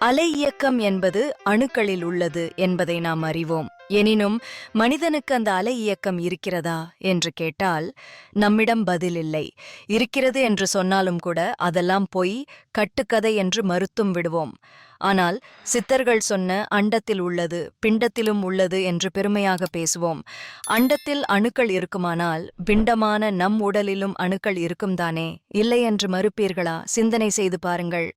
அலை இயக்கம் என்பது அணுக்களில் உள்ளது என்பதை நாம் அறிவோம். எனினும் மனிதனுக்கு அந்த அலை இயக்கம் இருக்கிறதா என்று கேட்டால் நம்மிடம் பதில் இல்லை. இருக்கிறது என்று சொன்னாலும் கூட அதெல்லாம் பொய் கட்டுக்கதை என்று மறுத்தும் விடுவோம். ஆனால் சித்தர்கள் சொன்ன அண்டத்தில் உள்ளது பிண்டத்திலும் உள்ளது என்று பெருமையாக பேசுவோம். அண்டத்தில் அணுக்கள் இருக்குமானால் பிண்டமான நம் உடலிலும் அணுக்கள் இருக்கும்தானே? இல்லை என்று மறுப்பீர்களா? சிந்தனை செய்து பாருங்கள்.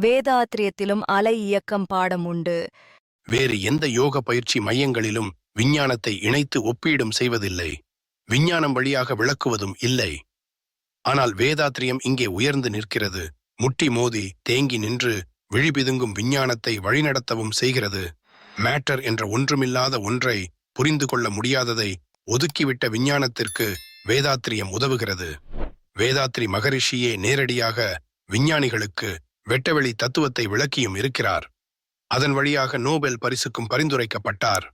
வேதாத்திரியத்திலும் அலை இயக்கம் பாடம் உண்டு. வேறு எந்த யோக பயிற்சி மையங்களிலும் விஞ்ஞானத்தை இணைத்து ஒப்பீடும் செய்வதில்லை. விஞ்ஞானம் வழியாக விளக்குவதும் இல்லை. ஆனால் வேதாத்திரியம் இங்கே உயர்ந்து நிற்கிறது. முட்டி மோதி தேங்கி நின்று விழிபிதுங்கும் விஞ்ஞானத்தை வழிநடத்தவும் செய்கிறது. மேட்டர் என்ற ஒன்றுமில்லாத ஒன்றை புரிந்து கொள்ள முடியாததை ஒதுக்கிவிட்ட விஞ்ஞானத்திற்கு வேதாத்திரியம் உதவுகிறது. வேதாத்ரி மகரிஷியே நேரடியாக விஞ்ஞானிகளுக்கு வெட்டவெளி தத்துவத்தை விளக்கியும் இருக்கிறார். அதன் வழியாக நோபெல் பரிசுக்கும் பரிந்துரைக்கப்பட்டார்.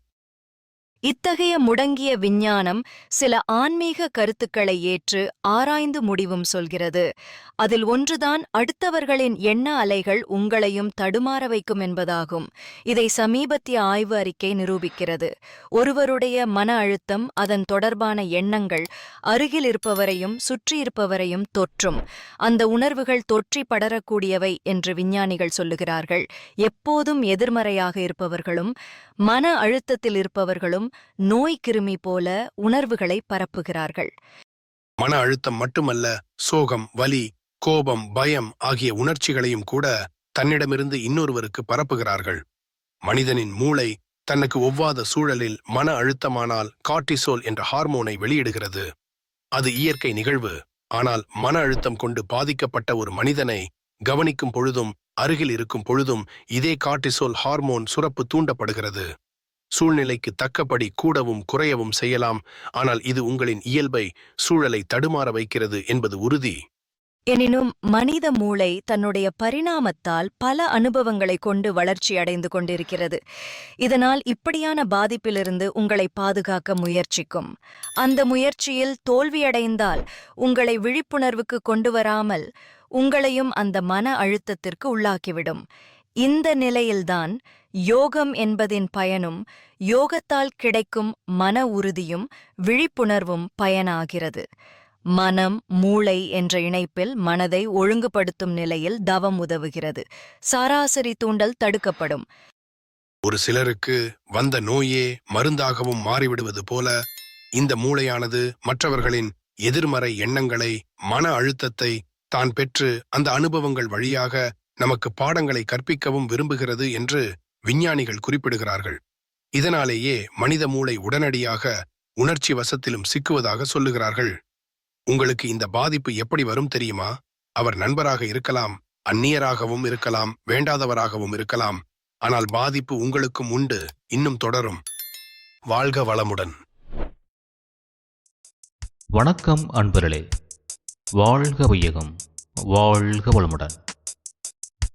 இத்தகைய முடங்கிய விஞ்ஞானம் சில ஆன்மீக கருத்துக்களை ஏற்று ஆராய்ந்து முடிவும் சொல்கிறது. அதில் ஒன்றுதான் அடுத்தவர்களின் எண்ண அலைகள் உங்களையும் தடுமாற வைக்கும் என்பதாகும். இதை சமீபத்திய ஆய்வு அறிக்கை நிரூபிக்கிறது. ஒருவருடைய மன அழுத்தம் அதன் தொடர்பான எண்ணங்கள் அருகில் இருப்பவரையும் சுற்றியிருப்பவரையும் தொற்றும். அந்த உணர்வுகள் தொற்றி படரக்கூடியவை என்று விஞ்ஞானிகள் சொல்லுகிறார்கள். எப்போதும் எதிர்மறையாக இருப்பவர்களும் மன அழுத்தத்தில் இருப்பவர்களும் நோய் கிருமி போல உணர்வுகளை பரப்புகிறார்கள். மன அழுத்தம் மட்டுமல்ல சோகம் வலி கோபம் பயம் ஆகிய உணர்ச்சிகளையும் கூட தன்னிடமிருந்து இன்னொருவருக்கு பரப்புகிறார்கள். மனிதனின் மூளை தனக்கு ஒவ்வாத சூழலில் மன அழுத்தமானால் கார்டிசோல் என்ற ஹார்மோனை வெளியிடுகிறது. அது இயற்கை நிகழ்வு ஆனால் மன அழுத்தம் கொண்டு பாதிக்கப்பட்ட ஒரு மனிதனை கவனிக்கும் பொழுதும் அருகில் இருக்கும் பொழுதும் இதே கார்டிசோல் ஹார்மோன் சுரப்பு தூண்டப்படுகிறது. சூழ்நிலைக்கு தக்கபடி கூடவும் குறையவும் செய்யலாம். ஆனால் இது உங்களின் இயல்பை சூழலை தடுமாற வைக்கிறது என்பது உறுதி. எனினும் மனித மூளை தன்னுடைய பரிணாமத்தால் பல அனுபவங்களை கொண்டு வளர்ச்சி அடைந்து கொண்டிருக்கிறது. இதனால் இப்படியான பாதிப்பிலிருந்து உங்களை பாதுகாக்க முயற்சிக்கும். அந்த முயற்சியில் தோல்வியடைந்தால் உங்களை விழிப்புணர்வுக்கு கொண்டு வராமல் உங்களையும் அந்த மன அழுத்தத்திற்கு உள்ளாக்கிவிடும். இந்த நிலையில்தான் யோகம் என்பதின் பயனும் யோகத்தால் கிடைக்கும் மன உறுதியும் விழிப்புணர்வும் பயனாகிறது. மனம் மூளை என்ற இணைப்பில் மனதை ஒழுங்குபடுத்தும் நிலையில் தவம் உதவுகிறது. சராசரி தூண்டல் தடுக்கப்படும். ஒரு சிலருக்கு வந்த நோயே மருந்தாகவும் மாறிவிடுவது போல இந்த மூளையானது மற்றவர்களின் எதிர்மறை எண்ணங்களை மன அழுத்தத்தை தான் பெற்று அந்த அனுபவங்கள் வழியாக நமக்கு பாடங்களை கற்பிக்கவும் விரும்புகிறது என்று விஞ்ஞானிகள் குறிப்பிடுகிறார்கள். இதனாலேயே மனித மூளை உடனடியாக உணர்ச்சி வசத்திலும் சிக்குவதாக சொல்லுகிறார்கள். உங்களுக்கு இந்த பாதிப்பு எப்படி வரும் தெரியுமா? அவர் நண்பராக இருக்கலாம் அந்நியராகவும் இருக்கலாம் வேண்டாதவராகவும் இருக்கலாம். ஆனால் பாதிப்பு உங்களுக்கும் உண்டு இன்னும் தொடரும். வாழ்க வளமுடன். வணக்கம் அன்பர்களே. வாழ்க வையகம். வாழ்க வளமுடன்.